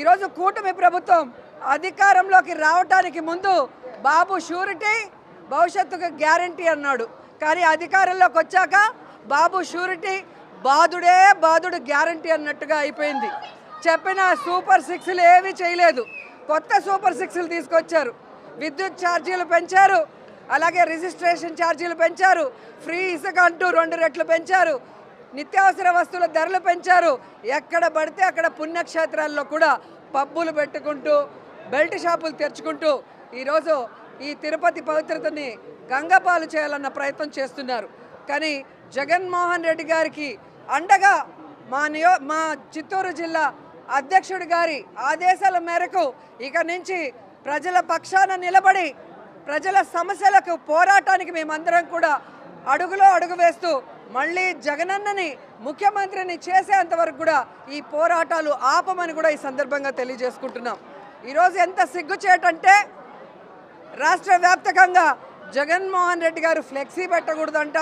ఈరోజు కూటమి ప్రభుత్వం అధికారంలోకి రావటానికి ముందు బాబు షూరిటీ భవిష్యత్తుకు గ్యారంటీ అన్నాడు. కానీ అధికారంలోకి వచ్చాక బాబు షూరిటీ బాధుడే బాధుడు గ్యారంటీ అన్నట్టుగా అయిపోయింది. చెప్పిన సూపర్ సిక్స్లు ఏమీ చేయలేదు. కొత్త సూపర్ సిక్స్లు తీసుకొచ్చారు. విద్యుత్ ఛార్జీలు పెంచారు. అలాగే రిజిస్ట్రేషన్ ఛార్జీలు పెంచారు. ఫ్రీ ఇసుక అంటూ రెండు రెట్లు పెంచారు. నిత్యావసర వస్తువుల ధరలు పెంచారు. ఎక్కడ పడితే అక్కడ పుణ్యక్షేత్రాల్లో కూడా పబ్బులు పెట్టుకుంటూ బెల్ట్ షాపులు తెరుచుకుంటూ ఈరోజు ఈ తిరుపతి పవిత్రతని గంగపాలు చేయాలన్న ప్రయత్నం చేస్తున్నారు. కానీ జగన్మోహన్ రెడ్డి గారికి అండగా మా నియో మా చిత్తూరు జిల్లా అధ్యక్షుడి గారి ఆదేశాల మేరకు ఇక నుంచి ప్రజల పక్షాన నిలబడి ప్రజల సమస్యలకు పోరాటానికి మేమందరం కూడా అడుగులో అడుగు వేస్తూ మళ్ళీ జగనన్నని ముఖ్యమంత్రిని చేసేంత వరకు కూడా ఈ పోరాటాలు ఆపమని కూడా ఈ సందర్భంగా తెలియజేసుకుంటున్నాం. ఈరోజు ఎంత సిగ్గుచేటంటే రాష్ట్ర వ్యాప్తంగా జగన్మోహన్ రెడ్డి గారు ఫ్లెక్సీ పెట్టకూడదంట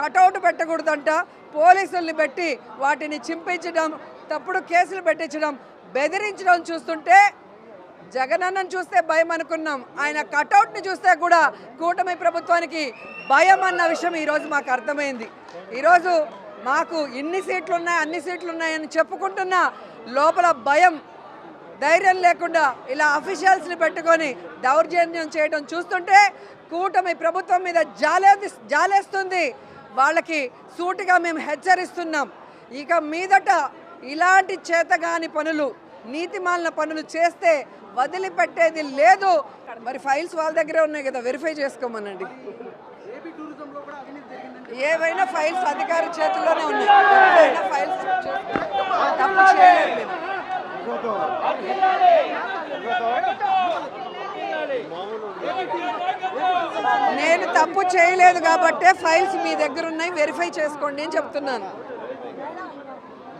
కటౌట్ పెట్టకూడదంట పోలీసుల్ని పెట్టి వాటిని చింపించడం తప్పుడు కేసులు పెట్టించడం బెదిరించడం చూస్తుంటే జగనన్నను చూస్తే భయం అనుకున్నాం. ఆయన కటౌట్ని చూస్తే కూడా కూటమి ప్రభుత్వానికి భయం అన్న విషయం ఈరోజు మాకు అర్థమైంది. ఈరోజు మాకు ఇన్ని సీట్లు ఉన్నాయి అన్ని సీట్లు ఉన్నాయని చెప్పుకుంటున్నా లోపల భయం ధైర్యం లేకుండా ఇలా అఫీషియల్స్ని పెట్టుకొని దౌర్జన్యం చేయడం చూస్తుంటే కూటమి ప్రభుత్వం మీద జాలే జాలేస్తుంది. వాళ్ళకి సూటిగా మేము హెచ్చరిస్తున్నాం. ఇక మీదట ఇలాంటి చేతగాని పనులు నీతిమాలిన పనులు చేస్తే వదిలిపెట్టేది లేదు. మరి ఫైల్స్ వాళ్ళ దగ్గరే ఉన్నాయి కదా వెరిఫై చేసుకోమనండి. ఏవైనా ఫైల్స్ అధికారి చేతుల్లోనే ఉన్నాయి. ఏవైనా ఫైల్స్ తప్పు చేయలేదు నేను తప్పు చేయలేదు కాబట్టే ఫైల్స్ మీ దగ్గర ఉన్నాయి వెరిఫై చేసుకోండి అని చెప్తున్నాను.